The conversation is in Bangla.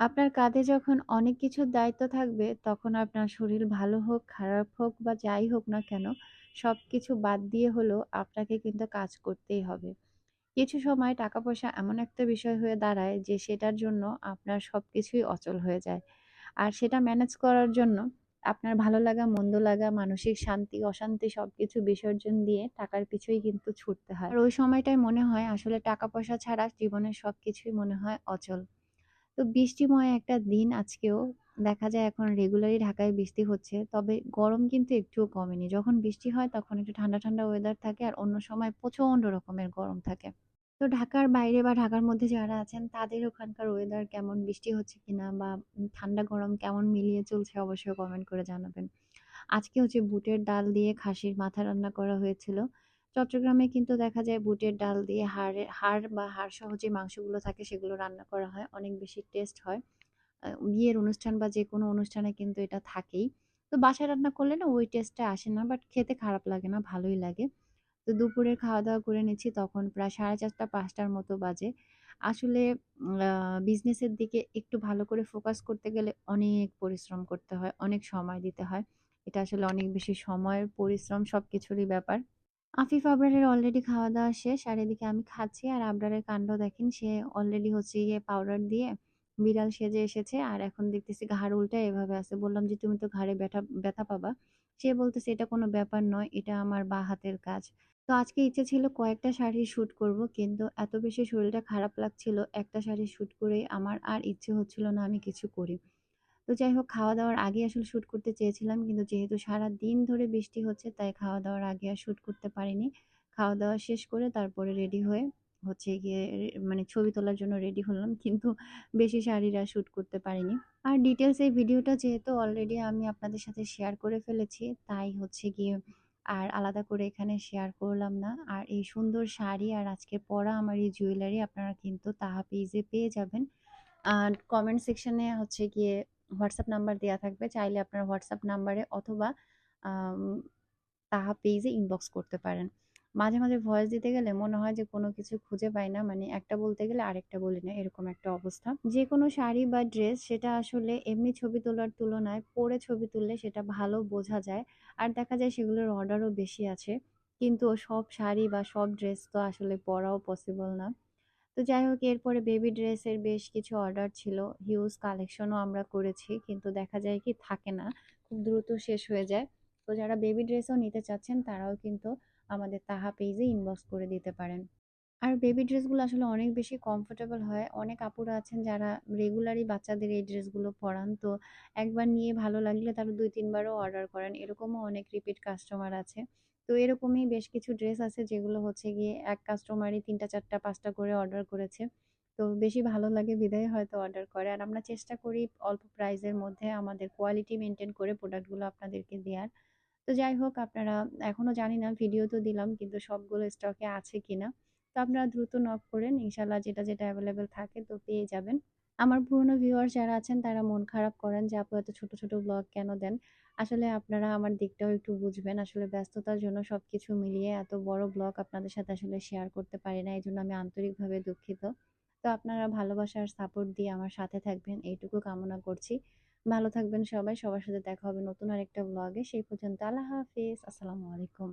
আপনার কাঁধে যখন অনেক কিছুর দায়িত্ব থাকবে, তখন আপনার শরীর ভালো হোক, খারাপ হোক বা যাই হোক না কেন, সব কিছু বাদ দিয়ে হলেও আপনাকে কিন্তু কাজ করতেই হবে। কিছু সময় টাকা-পয়সা এমন একটা বিষয় হয়ে দাঁড়ায় যে সেটার জন্য আপনার সব কিছুই অচল হয়ে যায়। আর সেটা ম্যানেজ করার জন্য আপনার ভালো লাগা, মন্দ লাগা, মানসিক শান্তি, অশান্তি সবকিছু বিসর্জন দিয়ে টাকার পিছুই কিন্তু ছুটতে হয়। আর ওই সময়টায় মনে হয় আসলে টাকা-পয়সা ছাড়া জীবনের সবকিছুই মনে হয় অচল। তো বৃষ্টিময় একটা দিন আজকেও দেখা যায় এখন রেগুলারই ঢাকায় বৃষ্টি হচ্ছে। তবে গরম কিন্তু একটুও কমেনি। যখন বৃষ্টি হয় তখন একটু ঠান্ডা, ঠান্ডা ওয়েদার থাকে আর অন্য সময় প্রচণ্ড রকমের গরম থাকে। তো ঢাকার বাইরে বা ঢাকার মধ্যে যারা আছেন তাদের ওখানকার ওয়েদার কেমন? বৃষ্টি হচ্ছে কিনা বা ঠান্ডা গরম কেমন মিলিয়ে চলছে অবশ্যই কমেন্ট করে জানাবেন। আজকে হচ্ছে বুটের ডাল দিয়ে খাসির মাথা রান্না করা হয়েছিল। চট্টগ্রামে কিন্তু দেখা যায় বুটের ডাল দিয়ে হাড়ে হাড় বা হাড় সহ যে মাংসগুলো থাকে সেগুলো রান্না করা হয়। অনেক বেশি টেস্ট হয়। বিয়ের অনুষ্ঠান বা যে কোনো অনুষ্ঠানে কিন্তু এটা থাকেই। তো বাসায় রান্না করলে না ওই টেস্টটা আসে না। বাট খেতে খারাপ লাগে না, ভালোই লাগে। তো দুপুরের খাওয়া-দাওয়া করে নিচ্ছি তখন প্রায় 4:30 5টার মতো বাজে। আসলে বিজনেসের দিকে একটু ভালো করে ফোকাস করতে গেলে অনেক পরিশ্রম করতে হয়, অনেক সময় দিতে হয়। এটা আসলে অনেক বেশি সময়ের পরিশ্রম সব কিছুরই ব্যাপার। আফিফ আবরারের অলরেডি খাওয়া-দাওয়া শেষ। আর এদিকে আমি খাচ্ছি আর আবরারের কাণ্ড দেখেন সে অলরেডি হচ্ছে গিয়ে পাউডার দিয়ে বিড়াল সেজে এসেছে। আর এখন দেখতেছি ঘাড় উল্টায় এভাবে আছে। বললাম যে, "তুমি তো ঘাড়ে ব্যথা ব্যথা পাবা।" সে বলতেছে, "এটা কোনো ব্যাপার নয়। এটা আমার বাঁ হাতের কাজ।" তো আজকে ইচ্ছে ছিল কয়েকটা শাড়ি শ্যুট করব। কিন্তু এত বেশি শরীরটা খারাপ লাগছিল, একটা শাড়ি শ্যুট করেই আমার আর ইচ্ছে হচ্ছিল না আমি কিছু করি। তো যাই হোক খাওয়া-দাওয়ার আগে আসলে শ্যুট করতে চেয়েছিলাম। কিন্তু যেহেতু সারাদিন ধরে বৃষ্টি হচ্ছে তাই খাওয়া-দাওয়ার আগে আর শ্যুট করতে পারিনি। খাওয়া-দাওয়া শেষ করে তারপরে রেডি হয়ে হচ্ছে গিয়ে মানে ছবি তোলার জন্য রেডি হলাম। কিন্তু বেশি শাড়িরা শুট করতে পারিনি। আর ডিটেলস এই ভিডিওটা যেহেতু অলরেডি আমি আপনাদের সাথে শেয়ার করে ফেলেছি, তাই হচ্ছে গিয়ে আর আলাদা করে এখানে শেয়ার করলাম না। আর এই সুন্দর শাড়ি আর আজকে পরা আমার এই জুয়েলারি আপনারা কিন্তু তাহা পেইজে পেয়ে যাবেন। আর কমেন্ট সেকশনে হচ্ছে গিয়ে হোয়াটসঅ্যাপ নাম্বার দেওয়া থাকবে। চাইলে আপনার হোয়াটসঅ্যাপ নাম্বারে অথবা তাহা পেজে ইনবক্স করতে পারেন। মাঝে, মাঝে ভয়েস দিতে গেলে মনে হয় যে কোনো কিছু খুঁজে পাই না। মানে একটা বলতে গেলে আরেকটা বলি না, এরকম একটা অবস্থা। যে কোনো শাড়ি বা ড্রেস সেটা আসলে এমনি ছবি তোলার তুলনায় পরে ছবি তুললে সেটা ভালো বোঝা যায়। আর দেখা যায় সেগুলোর অর্ডারও বেশি আছে। কিন্তু সব শাড়ি বা সব ড্রেস তো আসলে পরাও পসিবল না। তো যাই হোক এরপরে বেবি ড্রেসের বেশ কিছু অর্ডার ছিল। হিউজ কালেকশনও আমরা করেছি। কিন্তু দেখা যায় কি থাকে না। খুব দ্রুত শেষ হয়ে যায়। তো যারা বেবি ড্রেসও নিতে চাচ্ছেন তারাও কিন্তু আমাদের তাহা পেইজে ইনবক্স করে দিতে পারেন। আর বেবি ড্রেসগুলো আসলে অনেক বেশি কমফোর্টেবল হয়। অনেক আপুরা আছেন যারা রেগুলারই বাচ্চাদের এই ড্রেসগুলো পরান। তো একবার নিয়ে ভালো লাগলে তারা দুই, তিনবারও অর্ডার করেন। এরকমও অনেক রিপিট কাস্টমার আছে। তো এরকমই বেশ কিছু ড্রেস আছে যেগুলো হচ্ছে গিয়ে এক কাস্টমারই ৩ টা ৪ টা ৫ টা করে অর্ডার করেছে। তো বেশি ভালো লাগে বিদায় হয়তো অর্ডার করে। আর আমরা চেষ্টা করি অল্প প্রাইসের মধ্যে আমাদের কোয়ালিটি মেনটেন করে প্রোডাক্টগুলো আপনাদেরকে দেয়ার। তো যাই হোক আপনারা এখনও জানি না ভিডিও তো দিলাম কিন্তু সবগুলো স্টকে আছে কিনা। তো আপনারা দ্রুত নক করেন। ইনশাআল্লাহ যেটা, যেটা অ্যাভেলেবেল থাকে তো পেয়ে যাবেন। আমার পুরনো ভিউয়ার্স যারা আছেন তারা মন খারাপ করেন যে আপু এত ছোট, ছোট ব্লগ কেন দেন? আসলে আপনারা আমার দিকটাও একটু বুঝবেন। আসলে ব্যস্ততার জন্য সবকিছু মিলিয়ে এত বড় ব্লগ আপনাদের সাথে আসলে শেয়ার করতে পারি না। এই জন্য আমি আন্তরিকভাবে দুঃখিত। তো আপনারা ভালোবাসার সাপোর্ট দিয়ে আমার সাথে থাকবেন এইটুকু কামনা করছি। ভালো থাকবেন সবাই। সবার সাথে দেখা হবে নতুন আরেকটা ব্লগে। সেই পর্যন্ত আল্লাহ হাফিজ আসসালামু আলাইকুম।